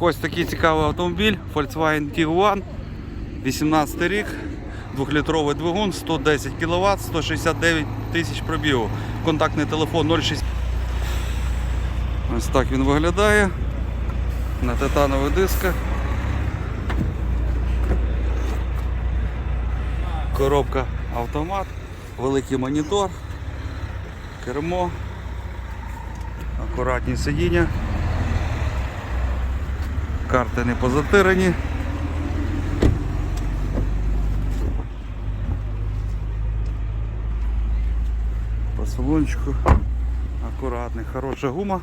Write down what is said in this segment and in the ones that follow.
Ось такий цікавий автомобіль Volkswagen Tiguan, 18 рік, 2-літровий двигун, 110 кВт, 169 тисяч пробігу. Контактний телефон 06. Ось так він виглядає. На титанових дисках. Коробка автомат, великий монітор, кермо, акуратні сидіння. Карти не позатирані. По салончику. Акуратний, хороша гума.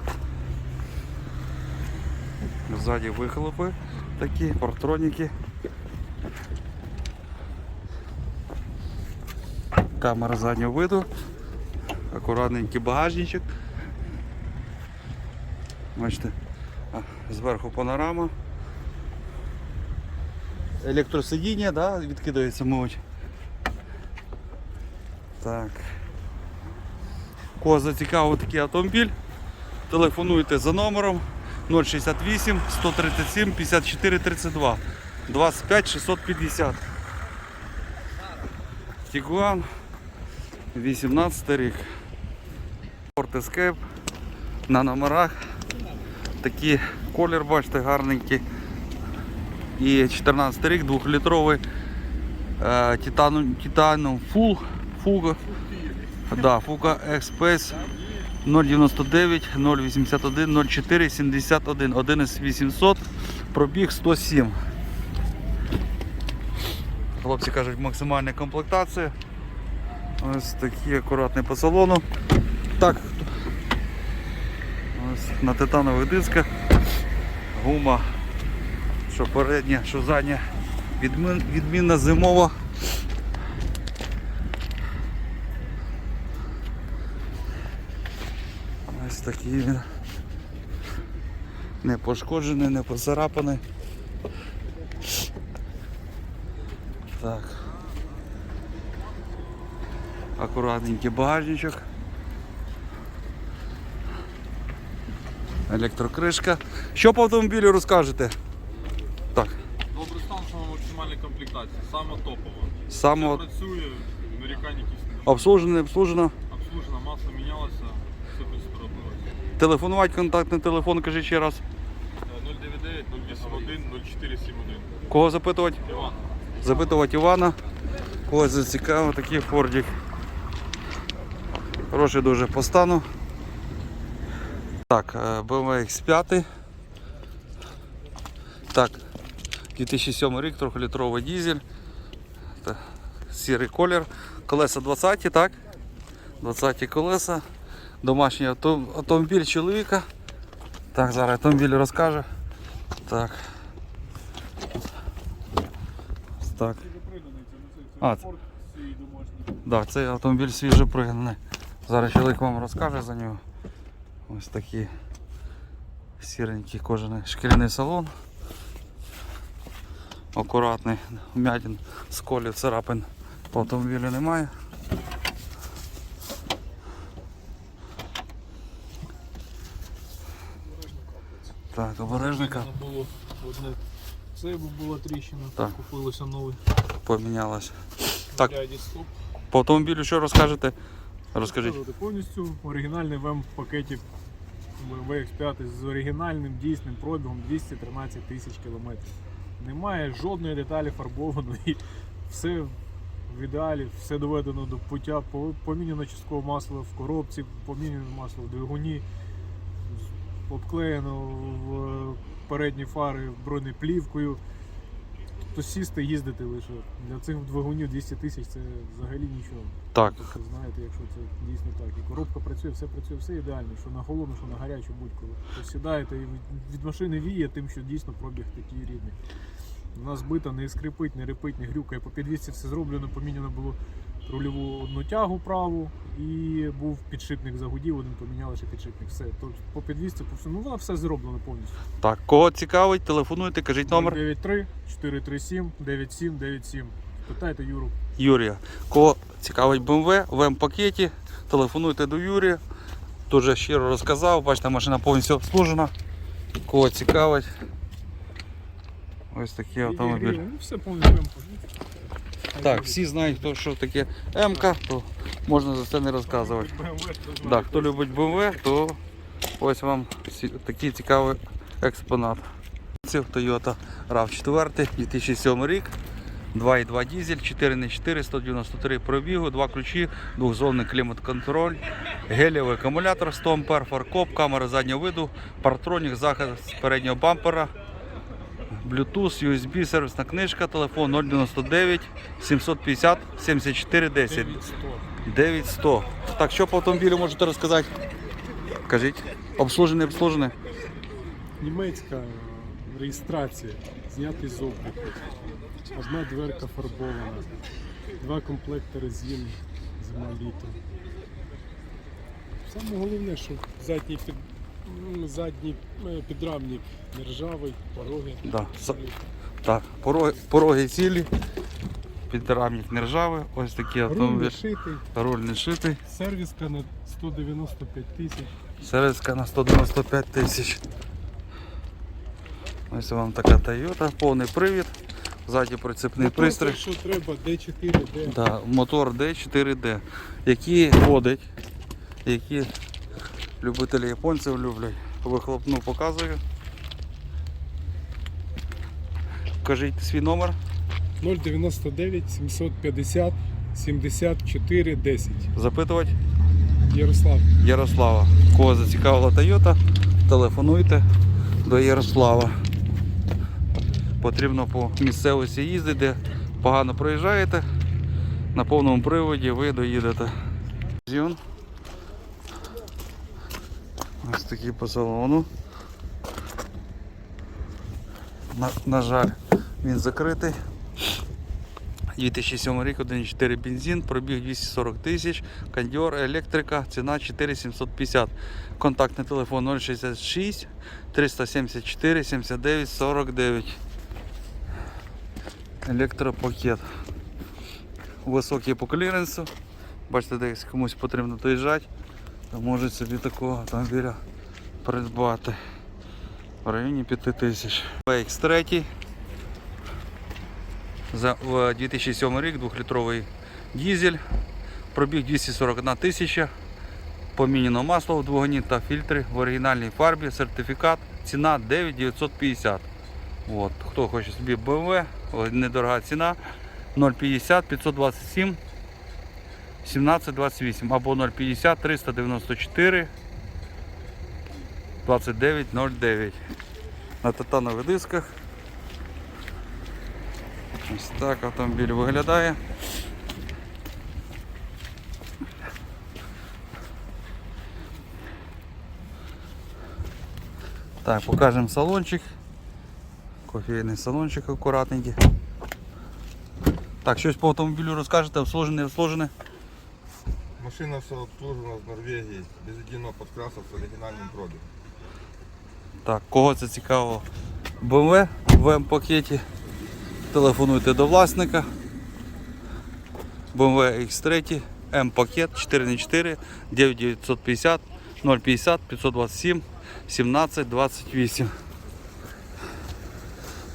Ззаді вихлопи такі, партроніки. Камера заднього виду. Акуратненький багажничок. Бачите, зверху панорама. Електросидіння, да, відкидається, мабуть. Так. Кого зацікавив такий автомобіль, телефонуйте за номером 068 137 54 32 25 650. Тігуан 18 рік. Ford Escape на номерах. Такий колір, бачите, гарненький. І 14 рік, 2-літровий е, титану, фул, фуга. Да, фуга X-Space 099 081 04 71 11800 пробіг 107. Хлопці кажуть, максимальна комплектація. Ось такі акуратні по салону. Так. На титанових дисках. Гума, що передня, що задня. Відмін, відмінна зимова. Ось такий він. Не пошкоджений, не поцарапаний. Так. Акуратненький багажничок. Електрокришка. Що по автомобілю розкажете? Так. Добрий стан, саме максимальній комплектації, саме топова. Само Все працює, нарікань якісь немає. обслужено, обслужено. Обслужена, масло мінялося, все принципі робилося. Телефонувати контактний телефон, кажи ще раз. Е, 099 081 0471. Кого запитувати? Іван, Запитувати Івана. Когось зацікавив такий фордік. Хороший дуже по стану. Так, е, BMW X5. Так, 2007 рік, 3-літровий дизель. Сірий колір. Колеса 20, так? 20 колеса. Домашній авто- автомобіль чоловіка. Так, зараз автомобіль розкаже. Так. Так. А, це- Да, цей автомобіль свіжо пригнаний. Зараз чоловік вам розкаже за нього. Ось такий сіренький кожаний шкіряний салон. Акуратний, вмятин, сколів, царапин по автомобілю немає. Так, обережника було одне. Це була тріщина, Так. купилося новий. помінялось. Так. По автомобілю що розкажете? Розкажіть. Повністю оригінальний ВЕМ в пакеті VX5 з оригінальним дійсним пробігом 213 тисяч кілометрів. Немає жодної деталі фарбованої. Все в ідеалі, все доведено до пуття, помінено частково масло в коробці, поміняно масло в двигуні, обклеєно в передні фари бронеплівкою. Тобто сісти, їздити лише. Для цих двигунів 200 тисяч це взагалі нічого. Так, Тобто, знаєте, якщо це дійсно так. І коробка працює, все працює, все ідеально, що на холодну, що на гарячу будь-коли. Тобто сідаєте і від- машини віє тим, що дійсно пробіг такий рідний. Вона збита, не скрипить, не репить, не грюкає. По підвісці все зроблено, поміняно було рульову одну тягу праву і був підшипник загудів, один поміняли ще підшипник. Все. Тобто по підвісці, по всьому, ну вона все зроблено повністю. так. Кого цікавить, телефонуйте, кажіть номер 93 437 9797. Питайте Юру. Юрія. Кого цікавить BMW в М-пакеті, телефонуйте до Юрія. Дуже щиро розказав, бачите, машина повністю обслужена. Кого цікавить, Ось такий автомобіль. Ну, все вимпу. Так, всі знають, хто що таке МК, то можна за це не розказувати. Да, хто любить BMW, то ось вам такий цікавий експонат. Це Toyota RAV4, 2007 рік. 2,2 дизель, 4х4, 193 пробігу, два ключі, двохзонний клімат-контроль, гелієвий акумулятор 100 А, фаркоп, камера заднього виду, партронік, захист переднього бампера, Bluetooth, USB, сервісна книжка, телефон 099 750 74 10. 9100. Так, що по автомобілю можете розказати? Кажіть. Обслужений, обслужений. Німецька е, реєстрація, знятий з обліку. Одна дверка фарбована, два комплекти резин зима літо. Саме головне, що задній, під, задній підрамник не ржавий, пороги. Да. Так, пороги, пороги цілі, підрамник не ржавий, ось такий Руль автомобіль. не шитий, Руль не шитий, сервіска на 195 тисяч. сервіска на 195 тисяч. Ось вам така Toyota, повний привід, ззаді прицепний пристрій. Що треба, D4, D. Да, мотор D4D, який ходить, які любителі японців люблять. Вихлопну показую. Кажіть свій номер. 099 750 74 10. Запитувати Ярослав. Ярослава. Кого зацікавила Toyota, телефонуйте до Ярослава. Потрібно по місцевості їздити, де погано проїжджаєте. На повному приводі ви доїдете. Ось такий по салону. На, на жаль, він закритий. 2007 рік, 1,4 бензин, пробіг 240 тисяч, кондьор, електрика, ціна 4750. Контактний телефон 066 374 79 49. Електропакет. Високий по кліренсу. Бачите, десь комусь потрібно доїжджати, можуть собі такого автомобіля придбати. В районі 5000. PX3 за в 2007 рік 2-літровий дізель, пробіг 241 тисяча, поміняно масло в двигуні та фільтри в оригінальній фарбі, сертифікат, ціна 9950. От, хто хоче собі BMW, недорога ціна. 050 527 1728 або 050 394 2909 на титанових дисках. Ось так автомобіль виглядає. Так, покажемо салончик. Кофейний салончик акуратненький. Так, щось по автомобілю розкажете, обслужене, обслужене. Машина все обслужена з Норвегії, без єдиного підкрасу з оригінальним пробігом. Так, кого це цікаво? BMW в М-пакеті. Телефонуйте до власника. BMW X3, М-пакет 4х4 9950 050 527 17 28.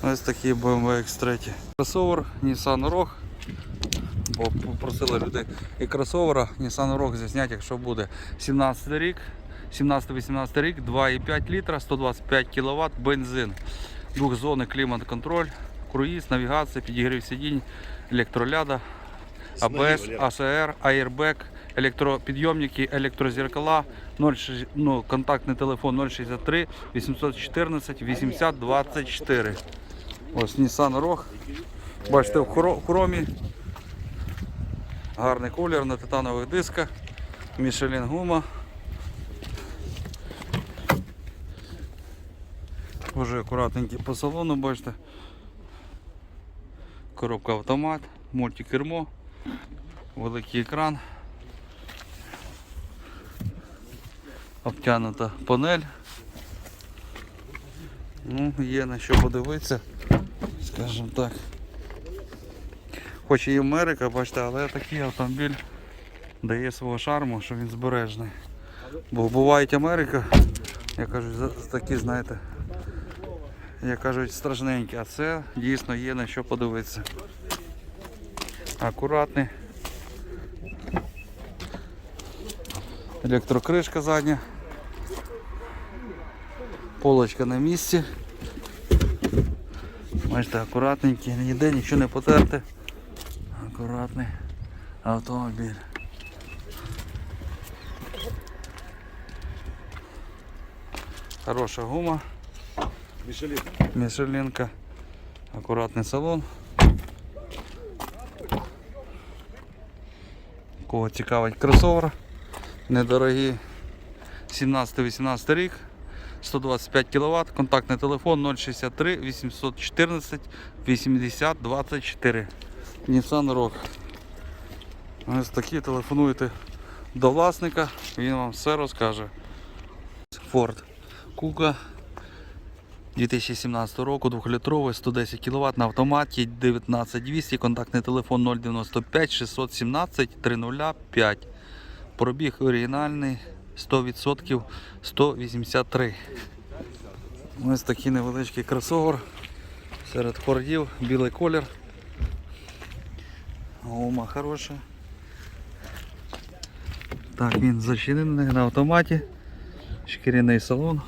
Ось такий BMW X3. Кросовер Nissan Rogue. Бо попросили люди і кросовера Nissan Rogue зняти, якщо буде 17 рік. 17-18 рік, 2,5 літра, 125 кВт, бензин, двохзонний клімат-контроль, круїз, навігація, підігрів сидінь, електроляда, АБС, АСР, аєрбек, електропідйомники, електрозеркала, 0,6 ну, контактний телефон 063 814 80 24. Ось Nissan Rogue. Бачите, в хро- хромі. Гарний колір на титанових дисках. Michelin гума. Уже акуратненький по салону, бачите. Коробка автомат, мультикермо, великий екран. Обтянута панель. Ну, є на що подивитися, скажімо так. Хоч і Америка, бачите, але такий автомобіль дає свого шарму, що він збережний. Бо буває Америка, я кажу, такі, знаєте, як кажуть, стражненькі, а це дійсно є на що подивитися. Акуратний. Електрокришка задня. Полочка на місці. Бачите, акуратненький, ніде нічого не потерти. Акуратний автомобіль. Хороша гума. Мішелінка. Акуратний салон. Кого цікавить кросовер. Недорогі. 17-18 рік. 125 кВт. Контактний телефон 063 814 80 24. Nissan Rogue. Ось такі телефонуйте до власника, він вам все розкаже. Ford Kuga 2017 року, 2-літровий, 110 кВт на автоматі, 19200, контактний телефон 095 617 305. Пробіг оригінальний 100% 183. Ось такий невеличкий кросовер серед фордів, білий колір. Гума хороша. Так, він зачинений на автоматі. Шкіряний салон.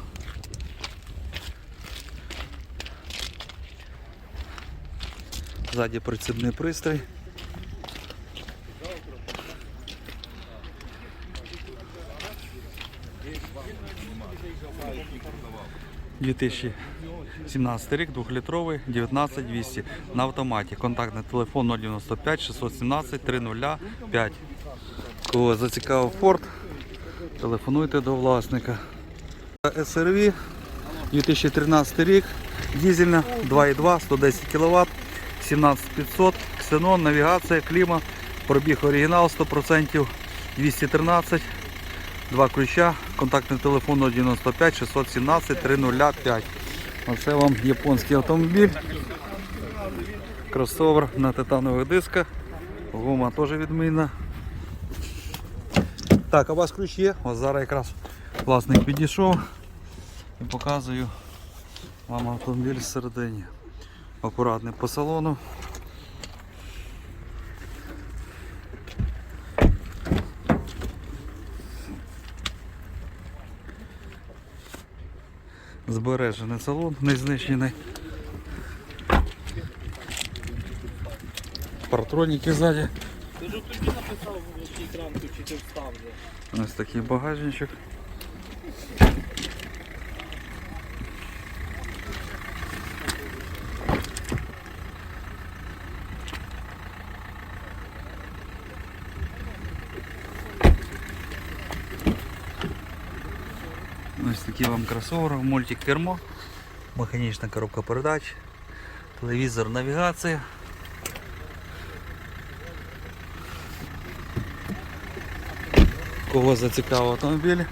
Ззаді прицепний пристрій. «2017 рік, 2-літровий, 19200 на автоматі. Контактний телефон 095 617 305. Кого зацікавив Ford, телефонуйте до власника. SRV 2013 рік, дизельна, 2,2, 110 кВт, 17500, ксенон, навігація, кліма, пробіг оригінал 100%, 213, два ключа, контактний телефон 095 617 305. Оце вам японський автомобіль. Кросовер на титанових дисках. Гума теж відмінна. Так, а у вас ключ є? Ось зараз якраз власник підійшов і показую вам автомобіль всередині. Акуратний по салону. Збережений салон, не знищений. Партроніки ззаді. Ти ж тоді написав в якій рамку, чи ти встав. Ось такий багажничок. Такий кросовер, мультик-кермо, механічна коробка передач, телевізор, навігація. Кого зацікавив автомобіль?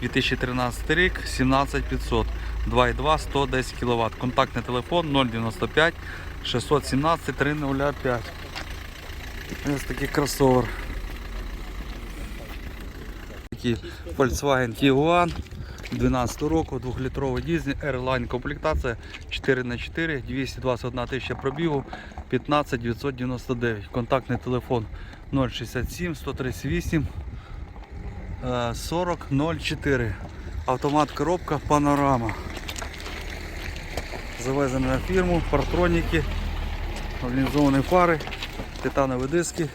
2013 рік, 17500, 2,2, 110 кВт. Контактний телефон 095 617 305. Ось такий кросовер. Такий Volkswagen Tiguan 12 року, 2-літровий дизель, Airline комплектація 4х4, 221 тисяча пробігу, 15 999. Контактний телефон 067 138 Е, 4004. Автомат коробка панорама. Завезено на фірму, партроніки, організовані фари, титанові диски.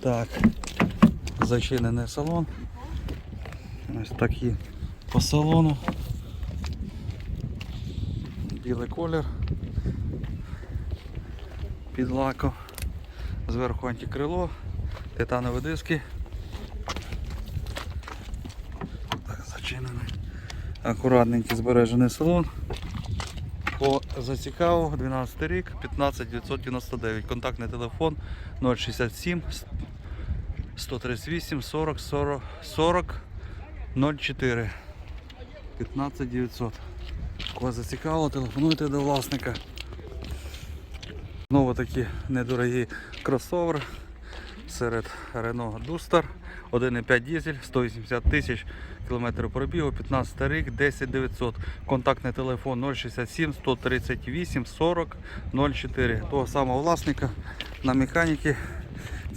Так, зачинений салон. Ось такі по салону. Білий колір. Під лаком. Зверху антикрило, титанові диски. Так, зачинений. Акуратненький збережений салон. По зацікаву 12 рік, 15 999. Контактний телефон 067 138 40 40 40 04 15 900. Кого зацікавило, телефонуйте до власника. Знову такі недорогі кросовери серед Renault Duster 1,5 дизель, 180 тисяч кілометрів пробігу, 15 рік, 10 900. Контактний телефон 067 138 40 04. Того самого власника на механіки.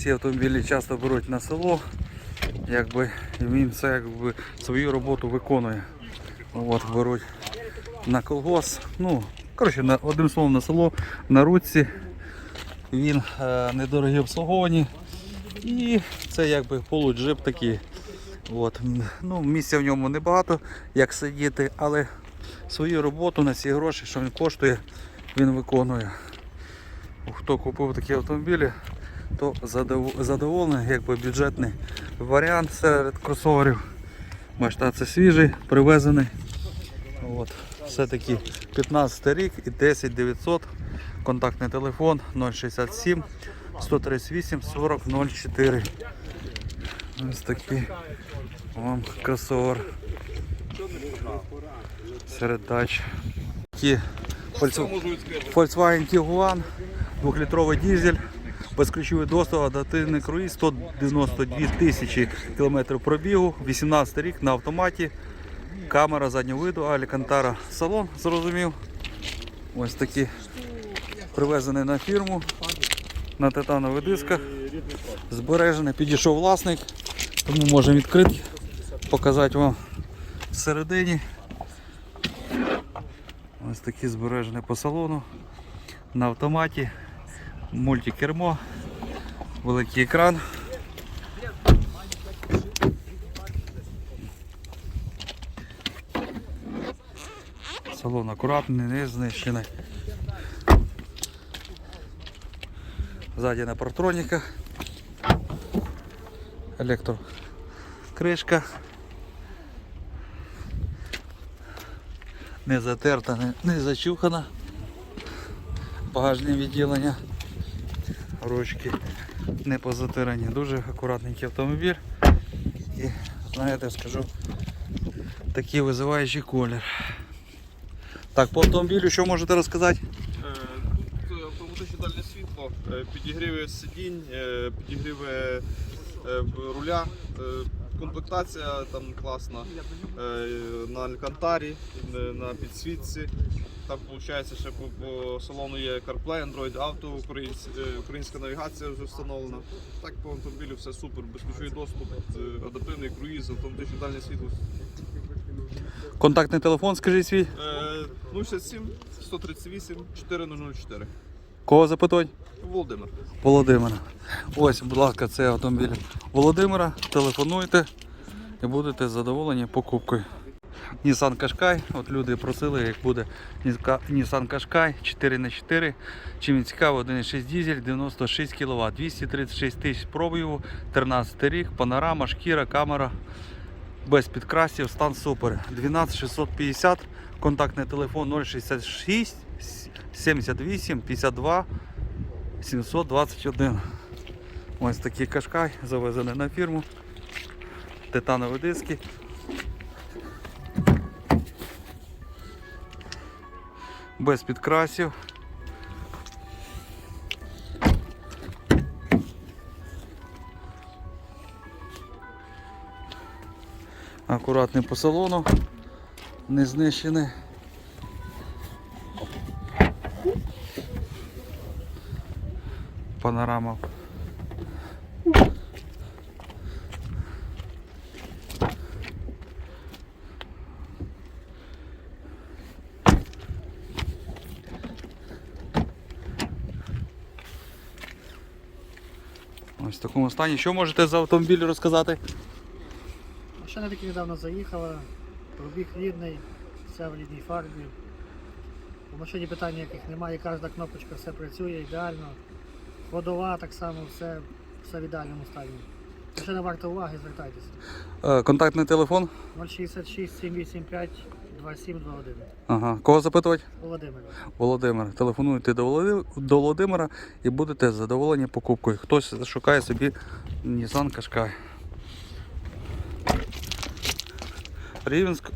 Ці автомобілі часто беруть на село. Якби він це якби свою роботу виконує. От, беруть на колгос. Ну, коротше, на, одним словом на село, на руці. Він е, недорогі обслуговані. І це якби полуджип такий. От. Ну, місця в ньому небагато, як сидіти, але свою роботу на ці гроші, що він коштує, він виконує. Хто купив такі автомобілі, то задоволений, якби бюджетний варіант серед кросоверів. Бачите, це свіжий, привезений. Все-таки 15 рік і 10 900. Контактний телефон 067 138 40 04. Ось такий вам кросовер. Серед дач. Volkswagen Tiguan, 2-літровий дизель, безключовий доступ, адаптивний круїз, 192 тисячі кілометрів пробігу, 18 рік на автоматі, камера заднього виду, Алікантара. Салон, зрозумів. Ось такі. Привезені на фірму. На титанових дисках. Збережений, підійшов власник, тому можемо відкрити, показати вам всередині. Ось такі збережені по салону. На автоматі, мультикермо, великий екран. Салон акуратний, не знищений. Ззаді на партроніках. Електро кришка. Не затерта, не зачухана. Багажне відділення. Ручки не позатирані. Дуже акуратненький автомобіль. І знаєте, скажу, такий визиваючий колір. Так, по автомобілю що можете розказати? Е, Тут е, автоматичне дальнє світло, е, підігріви сидінь, е, підігріви е, б- руля. Комплектація там класна на алькантарі, на підсвітці. Там виходить, ще по, по салону є CarPlay, Android Auto, українсь- е, українська навігація вже встановлена. Так по автомобілю все супер, безключовий доступ, е, адаптивний круїз, автоматичне дальнє світло. Контактний телефон, скажіть свій. Е, 067 138 4004. Кого запитувати? Володимир. Володимира. Ось, будь ласка, це автомобіль Володимира. Телефонуйте і будете задоволені покупкою. Nissan Qashqai, от люди просили, як буде Nissan Qashqai 4х4. Чим він цікавий, 1,6 дизель, 96 кВт, 236 тисяч пробігу, 13 рік, панорама, шкіра, камера, без підкрасів, стан супер. 12650, контактний телефон 066 78 52 721. Ось такий кашкай, завезений на фірму. Титанові диски. Без підкрасів. Акуратний по салону, не знищений. Панорама в такому стані. Що можете за автомобіль розказати? Машина тільки недавно заїхала, пробіг рідний, вся в рідній фарбі. У машині питань ніяких немає, кожна кнопочка все працює ідеально. Ходова так само, все, все в ідеальному стані. Машина варта уваги, звертайтеся. Е, Контактний телефон. 066 785 2721. Ага. Кого запитувати? Володимир. Володимир. Телефонуйте до Володи- до Володимира і будете задоволені покупкою. Хтось шукає собі Nissan Qashqai. Рівенськ.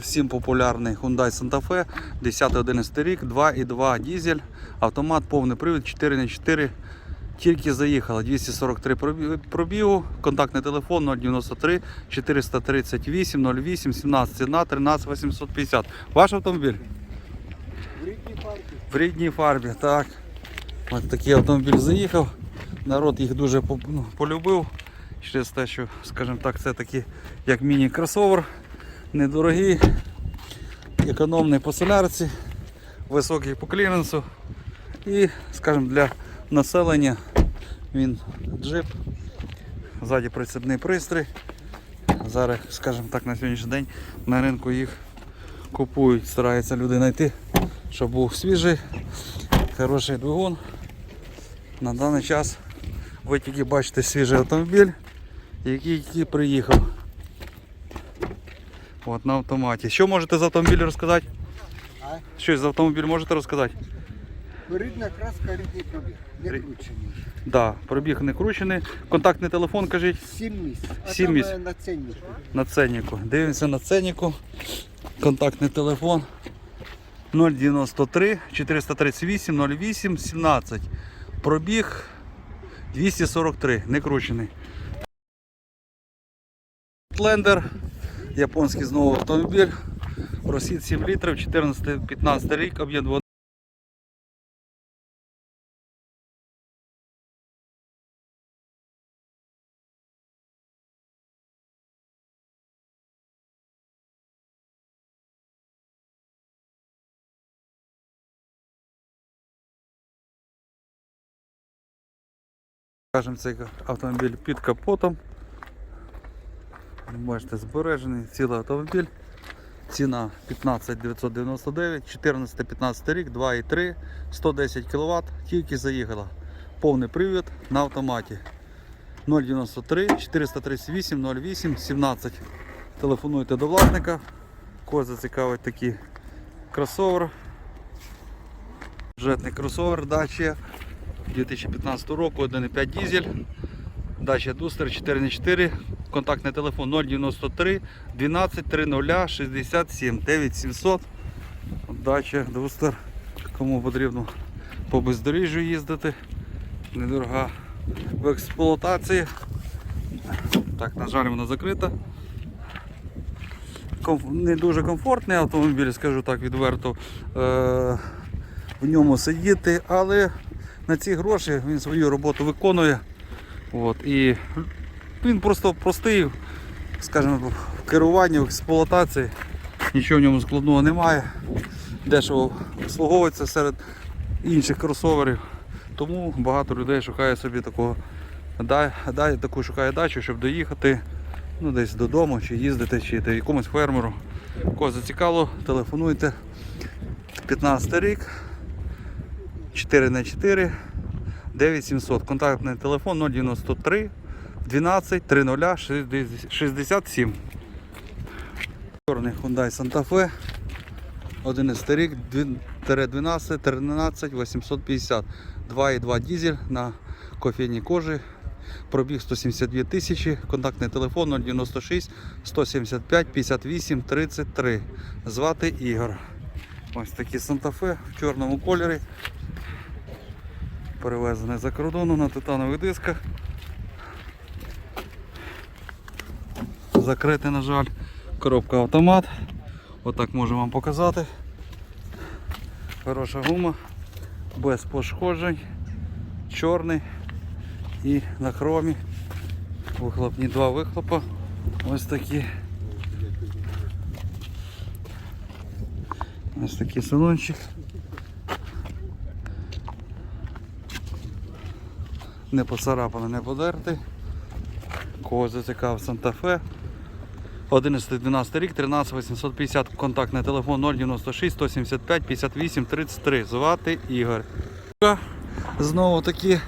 Всім популярний Hyundai Santa Fe, 10-11 рік, 2,2 дизель, автомат, повний привід, 4х4, Тільки заїхала 243 пробігу, контактний телефон 093 438 08 17 ціна 13 850. Ваш автомобіль? В рідній фарбі, так. Ось такий автомобіль заїхав. Народ їх дуже ну, полюбив. Через те, що, скажімо так, це такий як міні-кросовер, недорогий, економний по солярці, високий по кліренсу. І, скажімо, для населення він джип, ззаді прицепний пристрій. Зараз, скажімо так, на сьогоднішній день на ринку їх купують, стараються люди знайти, щоб був свіжий, хороший двигун. На даний час ви тільки бачите свіжий автомобіль, який тільки приїхав. От на автоматі. Що можете за автомобіль розказати? Щось за автомобіль можете розказати? Рідна краска, рідний пробіг. Не кручений. Да, пробіг не кручений. Контактний телефон, кажіть, Сім місць. А Сім там місць. е, на ценнику. на ценнику. Дивимося на ценнику. Контактний телефон 093 438 08 17. Пробіг 243, не кручений. Лендер. Японський знову автомобіль. Просід 7 літрів, 14-15 рік, об'єм 2 Кажемо цей автомобіль під капотом. Бачите, збережений, цілий автомобіль. Ціна 15999, 14 15 рік, 2,3, 110 кВт, тільки заїхала. Повний привід на автоматі 093 438 08 17. Телефонуйте до власника, кого зацікавить такий кросовер. Бюджетний кросовер, дачі. 2015 року 1,5 дизель. Dacia Duster 4х4. Контактний телефон 093 12 30 67 9700. Dacia Duster. Кому потрібно по бездоріжжю їздити. Недорога в експлуатації. Так, на жаль, вона закрита. Не дуже комфортний автомобіль, скажу так відверто. Е- в ньому сидіти, але на ці гроші він свою роботу виконує. От, і він просто простий, скажімо, в керуванні, в експлуатації. Нічого в ньому складного немає. Дешево обслуговується серед інших кросоверів. Тому багато людей шукає собі такого, да- да- таку шукає дачу, щоб доїхати ну, десь додому, чи їздити, чи до якомусь фермеру. Кого зацікавило, телефонуйте. 15 рік. 4 на 4 9700. Контактний телефон 093 12 30 67. Чорний Hyundai Santa Fe. 11 рік 12 13 850. 2,2 дизель на кофейній кожі. Пробіг 172 тисячі. Контактний телефон 096 175 58 33. Звати Ігор. Ось такі Fe в чорному кольорі. Перевезений за кордону на титанових дисках. Закритий, на жаль, коробка автомат. Отак можу вам показати. Хороша гума, без пошкоджень, чорний і на хромі. Вихлопні два вихлопа. Ось такі. Ось такий салончик. Не поцарапано, не подертий. Кого зацікавив Санта-Фе. 11-12 рік, 13 850, контактний телефон 096 175 58 33. Звати Ігор. Знову таки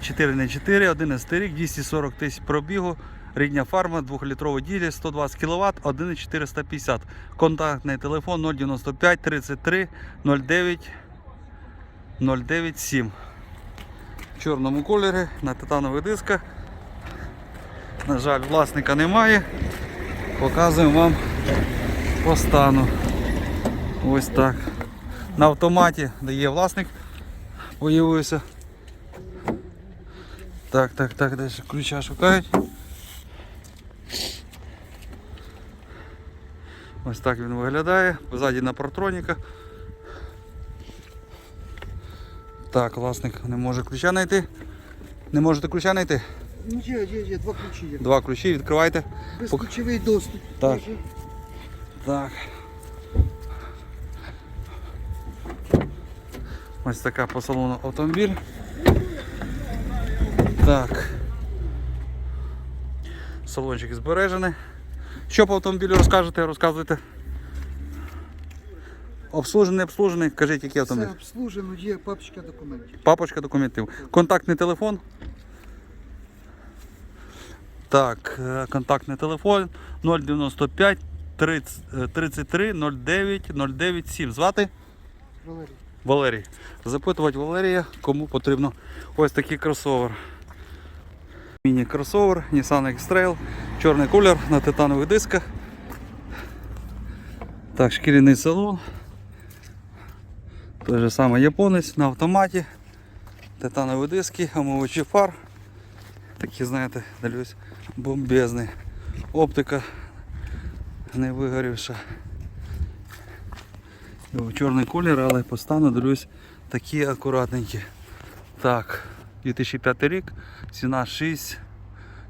4 на 4, 11 рік, 240 тисяч пробігу. Рідня фарма, 2-літровий ділі, 120 кВт, 1,450. Контактний телефон 095 33 09 097. В чорному кольорі на титанових дисках. На жаль, власника немає. Показуємо вам по стану. Ось так. На автоматі, де є власник, появився. Так, так, так, десь ключа шукають. Ось так він виглядає. Ззаді на протроніка. Так, власник не може ключа знайти. Не можете ключа знайти? Ну, є, є, є, два ключі є. Два ключі, відкривайте. Безключовий доступ. Так. Так. Ось така по салону автомобіль. Так. Салончик збережений. Що по автомобілю розкажете? Розказуйте. Обслужений, обслужений. Кажіть, який Все автомобіль. обслужено, є папочка документів. Папочка документів. Контактний телефон. Так, е, контактний телефон 095 30, е, 33 09 097. Звати Валерій. Валерій. Запитувати Валерія, кому потрібно ось такий кросовер. Міні-кросовер, Nissan X-Trail, чорний колір на титанових дисках. Так, шкіряний салон. Той же самий японець на автоматі. Титанові диски, омивачі фар. Такі, знаєте, дивлюсь, бомбезний. Оптика не вигорівша. Чорний колір, але по стану дивлюсь такі акуратненькі. Так, 2005 рік, ціна 6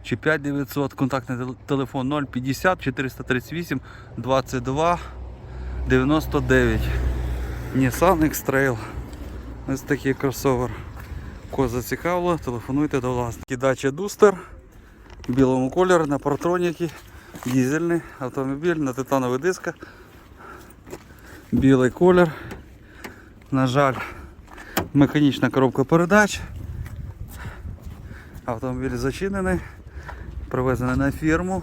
чи 5900, контактний телефон 050 438 22 99. Nissan X-Trail. Ось такий кросовер. Кого зацікавило, телефонуйте до власника. Дача Дустер в білому кольорі на партроніки. Дізельний автомобіль на титанових дисках. Білий колір. На жаль, механічна коробка передач. Автомобіль зачинений, привезений на фірму.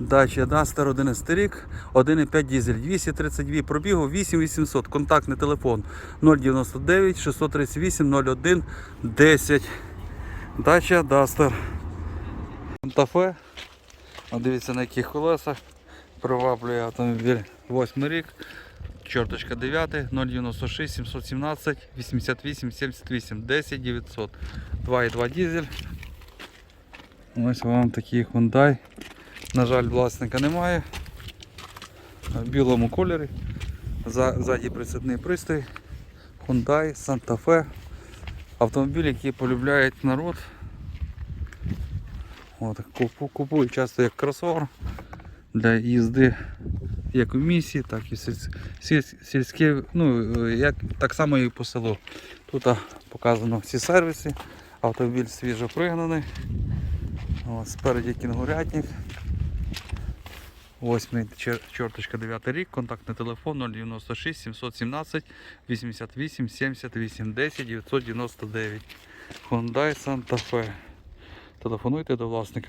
Дача Duster 11 рік, 1,5 дізель, 232 пробігу, 8800, контактний телефон 099 638 01 10. Дача Duster. Сантафе. Дивіться на яких колесах. Приваблює автомобіль 8 рік. Чорточка 9, 096 717 88 78 10 900. 2,2 дизель. Ось вам такий Hyundai. На жаль, власника немає. В білому кольорі. За- Ззаді присадний пристрій. Hyundai, Santa Fe. Автомобіль, який полюбляють народ. От, купу- купують часто як кросовер для їзди як у місті, так і сіль- сіль- сільські, ну, як, так само і по селу. Тут показано всі сервіси, автомобіль свіжо пригнаний. Спереді кінгурятник. Восьмий чер- чорточка 9 рік, контактний телефон 096 717 88 78 10 999. Hyundai Santa Fe. Телефонуйте до власника.